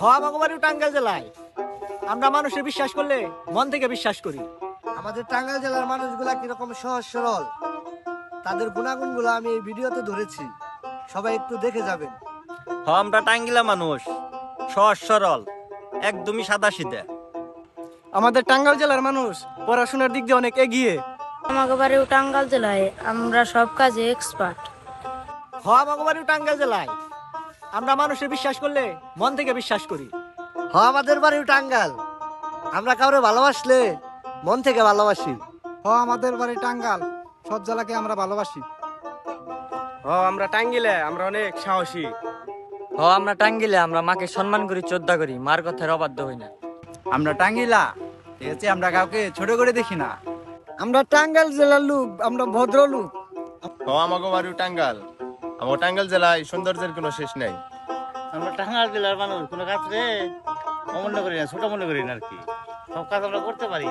হ আমাকে বাড়ি টাঙ্গাইল জেলায়। আমরা মানুষের বিশ্বাস করলে মন থেকে বিশ্বাস করি। আমাদের টাঙ্গাইল জেলার মানুষগুলা কীরকম সহজ সরল তাদের গুণাগুণগুলো আমি এই ভিডিওতে ধরেছি। সবাই একটু দেখে যাবেন। হ আমরা টাঙ্গিলা মানুষ সহজ সরল একদমই সাদা সিধে। আমাদের টাঙ্গাইল জেলার মানুষ পড়াশোনার দিক দিয়ে অনেক এগিয়ে। আমাকে বাড়িও টাঙ্গাল জেলায় আমরা সব কাজে এক্সপার্ট হ আমাকে বাড়ি টাঙ্গাইল জেলায় আমরা মানুষের বিশ্বাস করলে মন থেকে বিশ্বাস করি। হ আমাদের বাড়িও টাঙ্গাল আমরা কাউরে ভালোবাসলে মন থেকে ভালোবাসি। হ আমাদের বাড়ি টাঙ্গাল সব জেলাকে আমরা ভালোবাসি। ও আমরা টাঙ্গিলে আমরা অনেক সাহসী। হ আমরা টাঙ্গিলে আমরা মাকে সম্মান করি চোদ্দা করি মার কথার অবাধ্য হই না। আমরা টাঙ্গিলা ঠিক আছে আমরা কাউকে ছোট করে দেখি না। আমরা টাঙ্গাল জেলার লোক আমরা ভদ্র লোক হ আমাকে বাড়ি টাঙ্গাল আমার টাঙ্গাল জেলায় সৌন্দর্যের কোনো শেষ নাই। আমরা টাঙ্গাইল জেলার মানুষ, কোনো কাজ রে অমূল্য করি না, ছোট মনে করি না আর কি। সব কাজ আমরা করতে পারি।